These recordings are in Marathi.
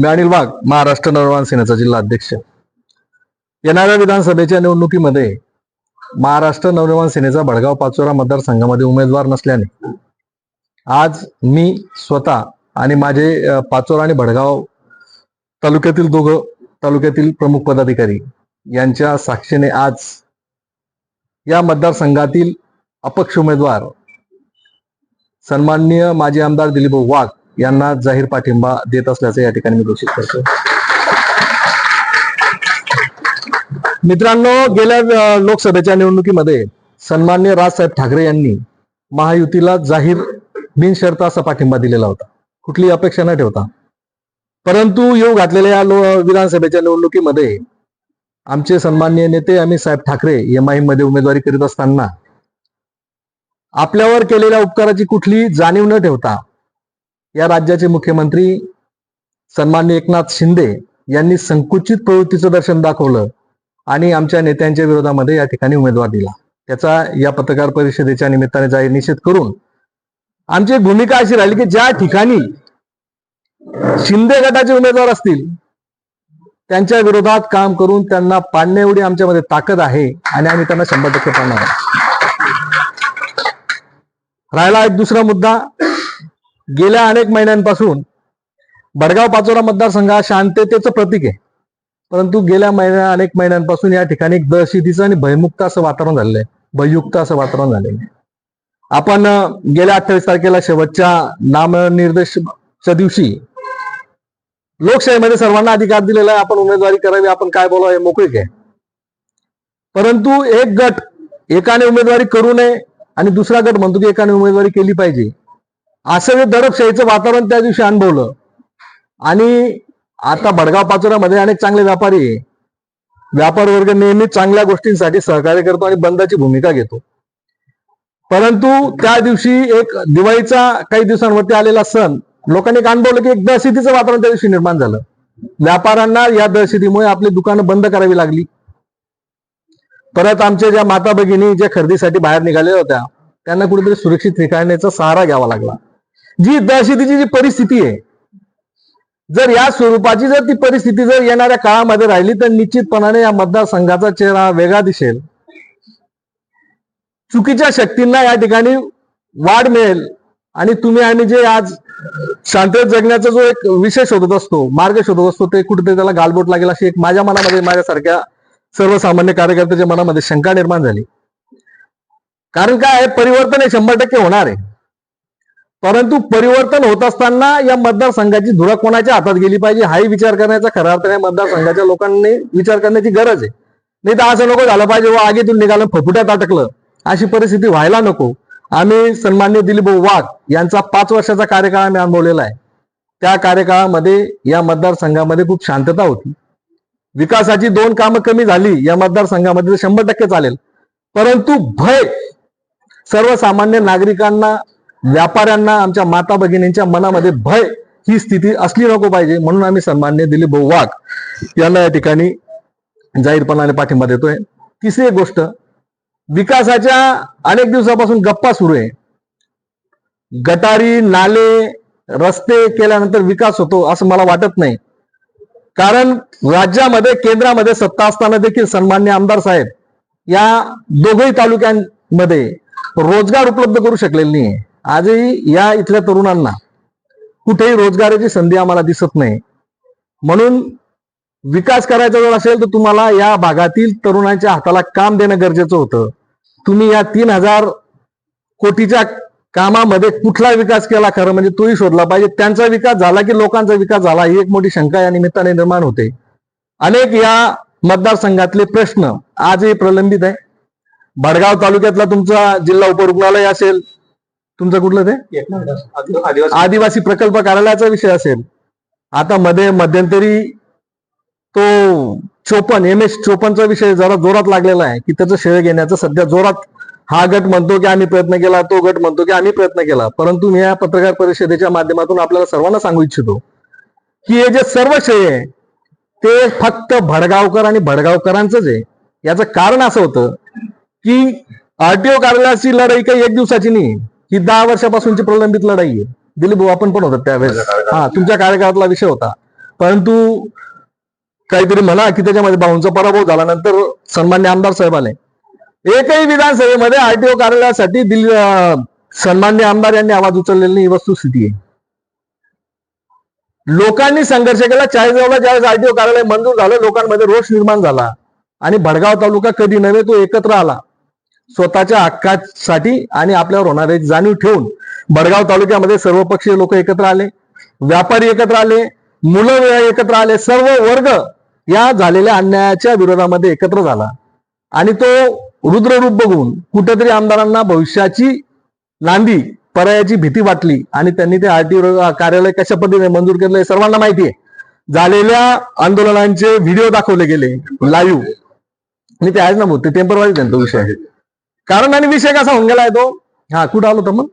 मी अनिल वाघ महाराष्ट्र नवनिर्माण सेनेचा जिल्हा अध्यक्ष येणाऱ्या विधानसभेच्या निवडणुकीमध्ये महाराष्ट्र नवनिर्माण सेनेचा भडगाव पाचोरा मतदारसंघामध्ये उमेदवार नसल्याने आज मी स्वतः आणि माझे पाचोरा आणि भडगाव तालुक्यातील दोघं तालुक्यातील प्रमुख पदाधिकारी यांच्या साक्षीने आज या मतदारसंघातील अपक्ष उमेदवार सन्माननीय माजी आमदार दिलीप वाघ यांना जाहीर पाठिंबा देत असल्याचं या ठिकाणी मी घोषित करतो. मित्रांनो गेल्या लोकसभेच्या निवडणुकीमध्ये सन्मान्य राजसाहेब ठाकरे यांनी महायुतीला जाहीर बिनशर्त असा पाठिंबा दिलेला होता. कुठली अपेक्षा न ठेवता. परंतु येऊ घातलेल्या या लो- विधानसभेच्या निवडणुकीमध्ये आमचे सन्माननीय नेते अमित साहेब ठाकरे एममध्ये उमेदवारी करीत असताना आपल्यावर केलेल्या उपकाराची कुठली जाणीव न ठेवता या राज्याचे मुख्यमंत्री सन्मान्य एकनाथ शिंदे यांनी संकुचित प्रवृत्तीचं दर्शन दाखवलं आणि आमच्या नेत्यांच्या विरोधामध्ये या ठिकाणी उमेदवार दिला त्याचा या पत्रकार परिषदेच्या निमित्ताने जाहीर निषेध करून आमची भूमिका अशी राहिली की ज्या ठिकाणी शिंदे गटाचे उमेदवार असतील त्यांच्या विरोधात काम करून त्यांना पाडण्या एवढी आमच्यामध्ये ताकद आहे आणि आम्ही त्यांना शंभर टक्के पाडणार आहोत. राहिला एक दुसरा मुद्दा गेल्या अनेक महिन्यांपासून बडगाव पाचोरा मतदारसंघ हा शांततेचं प्रतीक आहे. परंतु गेल्या महिन्या अनेक महिन्यांपासून या ठिकाणी दहशतीचं आणि भयमुक्त असं वातावरण झालेलं आहे. भययुक्त असं वातावरण झालेलं आहे. आपण गेल्या अठ्ठावीस तारखेला शेवटच्या नामनिर्देशच्या दिवशी लोकशाहीमध्ये सर्वांना अधिकार दिलेला आहे. आपण उमेदवारी करावी आपण काय बोलावं हे मोकळीक आहे. परंतु एक गट एकाने उमेदवारी करू नये आणि दुसरा गट म्हणतो की एकाने उमेदवारी केली पाहिजे. असं जे दडपशाहीचं वातावरण त्या दिवशी अनुभवलं. आणि आता भडगाव पाचोऱ्यामध्ये अनेक चांगले व्यापारी आहे. व्यापार वर्ग नेहमी चांगल्या गोष्टींसाठी सहकार्य करतो आणि बंदाची भूमिका घेतो. परंतु त्या दिवशी एक दिवाळीचा काही दिवसांवरती आलेला सण लोकांनी एक अनुभवलं की एक दहशतीचं वातावरण त्या दिवशी निर्माण झालं. व्यापाऱ्यांना या दहशतीमुळे आपली दुकानं बंद करावी लागली. परत आमच्या ज्या माता भगिनी ज्या खरेदीसाठी बाहेर निघालेल्या होत्या त्यांना कुठेतरी सुरक्षित ठिकाण्याचा सहारा घ्यावा लागला. जी दहशतीची जी परिस्थिती आहे जर या स्वरूपाची जर ती परिस्थिती जर येणाऱ्या काळामध्ये राहिली तर निश्चितपणाने या मतदारसंघाचा चेहरा वेगळा दिसेल. चुकीच्या शक्तींना या ठिकाणी वाढ मिळेल. आणि तुम्ही आम्ही जे आज शांततेत जगण्याचा जो एक विषय शोधत असतो मार्ग शोधत असतो ते कुठेतरी त्याला गालबोट लागेल अशी एक माझ्या मनामध्ये माझ्यासारख्या सर्वसामान्य कार्यकर्त्याच्या मनामध्ये शंका निर्माण झाली. कारण काय आहे? परिवर्तन हे शंभर टक्के होणार आहे. परंतु परिवर्तन होत असताना या मतदारसंघाची धुरा कोणाच्या हातात गेली पाहिजे हाही विचार करण्याचा खऱ्या अर्थाने मतदारसंघाच्या लोकांनी विचार करण्याची गरज आहे. नाही तर असं नको झालं पाहिजे व आगीतून निघालं फपुट्यात अटकलं. अशी परिस्थिती व्हायला नको. आम्ही सन्मान्य दिलीप वाघ यांचा पाच वर्षाचा कार्यकाळ आम्ही अनुभवलेला आहे. त्या कार्यकाळामध्ये या मतदारसंघामध्ये खूप शांतता होती. विकासाची दोन कामं कमी झाली या मतदारसंघामध्ये शंभर टक्के चालेल. परंतु भय सर्वसामान्य नागरिकांना व्यापाऱ्यांना आमच्या माता भगिनींच्या मनामध्ये भय ही स्थिती असली नको पाहिजे म्हणून आम्ही सन्मान्य दिलीप भाऊ वाघ. यांना या ठिकाणी जाहीरपणाने पाठिंबा देतोय. तिसरी एक गोष्ट विकासाच्या अनेक दिवसापासून गप्पा सुरू आहे. गटारी नाले रस्ते केल्यानंतर विकास होतो असं मला वाटत नाही. कारण राज्यामध्ये केंद्रामध्ये सत्ता असताना देखील सन्मान्य आमदार साहेब या दोघही तालुक्यांमध्ये रोजगार उपलब्ध करू शकलेले नाही आजही या इथल्या तरुणांना कुठेही रोजगाराची संधी आम्हाला दिसत नाही. म्हणून विकास करायचा जर असेल तर तुम्हाला या भागातील तरुणांच्या हाताला काम देणं गरजेचं होतं. तुम्ही या तीन हजार कोटीच्या कामामध्ये कुठला विकास केला खरं म्हणजे तोही शोधला पाहिजे. त्यांचा विकास झाला की लोकांचा विकास झाला ही एक मोठी शंका या निमित्ताने निर्माण होते. अनेक या मतदारसंघातले प्रश्न आजही प्रलंबित आहे. भडगाव तालुक्यातला तुमचा जिल्हा उपरुग्णालय असेल तुमचं कुठलं ते? आदिवासी प्रकल्प कार्यालयाचा विषय असेल. आता मध्ये मध्यंतरी तो चोपन एम एस चोपनचा विषय जरा जोरात लागलेला आहे की त्याचं श्रेय घेण्याचा सध्या जोरात हा गट म्हणतो की आम्ही प्रयत्न केला तो गट म्हणतो की आम्ही प्रयत्न केला. परंतु मी या पत्रकार परिषदेच्या माध्यमातून आपल्याला सर्वांना सांगू इच्छितो की हे जे सर्व श्रेय आहे ते फक्त भडगावकर आणि भडगावकरांचंच आहे. याचं कारण असं होतं की आरटीओ कार्यालयाची लढाई काही एक दिवसाची नाही ही दहा वर्षापासूनची प्रलंबित लढाई आहे. दिलीप भाऊ आपण पण होतात त्यावेळेस. हा तुमच्या कार्यकाळातला विषय होता. परंतु काहीतरी म्हणा की त्याच्यामध्ये भाऊंचा पराभव झाल्यानंतर सन्मान्य आमदार साहेब आले एकही विधानसभेमध्ये आरटीओ कार्यालयासाठी दिल्ली सन्मान्य आमदार यांनी आवाज उचललेली ही वस्तुस्थिती आहे. लोकांनी संघर्ष केला. चाळीसगावला ज्यावेळेस आरटीओ कार्यालय मंजूर झालं लोकांमध्ये रोष निर्माण झाला. आणि भडगाव तालुका कधी नव्हे तो एकत्र आला. स्वतःच्या हक्कासाठी आणि आपल्यावर होणारे जाणीव ठेवून बडगाव तालुक्यामध्ये सर्वपक्षीय लोक एकत्र आले व्यापारी एकत्र आले मुलं एकत्र आले सर्व वर्ग या झालेल्या अन्यायाच्या विरोधामध्ये एकत्र झाला. आणि तो रुद्ररूप बघून कुठेतरी आमदारांना भविष्याची नांदी पर्यायाची भीती वाटली आणि त्यांनी ते आरटी कार्यालय कशा पद्धतीने मंजूर केलं हे सर्वांना माहिती आहे. झालेल्या आंदोलनांचे व्हिडिओ दाखवले गेले लाईव्ह आणि ते आहेच ना भाऊ ते टेम्परवारी त्यांचा विषय आहे. कारण आणि विषय कसा होऊन गेलाय तो? हा कुठं आलो तर मग?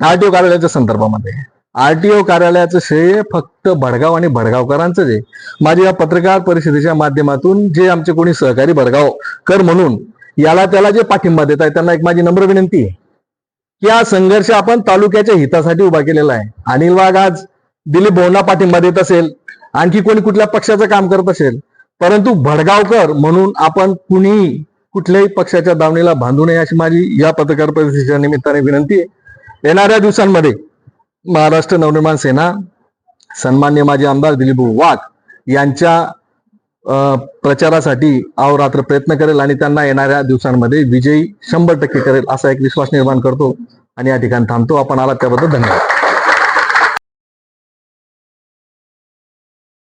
आरटीओ कार्यालयाच्या संदर्भामध्ये. आरटीओ कार्यालयाचं श्रेय फक्त भडगाव आणि भडगावकरांचं आहे. माझ्या या पत्रकार परिषदेच्या माध्यमातून जे आमचे कोणी सहकारी भडगाव कर म्हणून याला त्याला जे पाठिंबा देत आहे त्यांना एक माझी नम्र विनंती आहे. की हा संघर्ष आपण तालुक्याच्या हितासाठी उभा केलेला आहे. अनिल वाघ आज दिलीप भाऊंना पाठिंबा देत असेल आणखी कोणी कुठल्या पक्षाचं काम करत असेल परंतु भडगावकर म्हणून आपण कुणी कुठल्याही पक्षाच्या दावणीला बांधू नये अशी माझी या पत्रकार परिषदेच्या निमित्ताने विनंती आहे. येणाऱ्या दिवसांमध्ये महाराष्ट्र नवनिर्माण सेना सन्मान्य माजी आमदार दिलीप वाघ यांच्या प्रचारासाठी अहोरात्र प्रयत्न करेल आणि त्यांना येणाऱ्या दिवसांमध्ये विजयी शंभर टक्के करेल असा एक विश्वास निर्माण करतो. आणि या ठिकाणी थांबतो. आपण आलात त्याबद्दल धन्यवाद.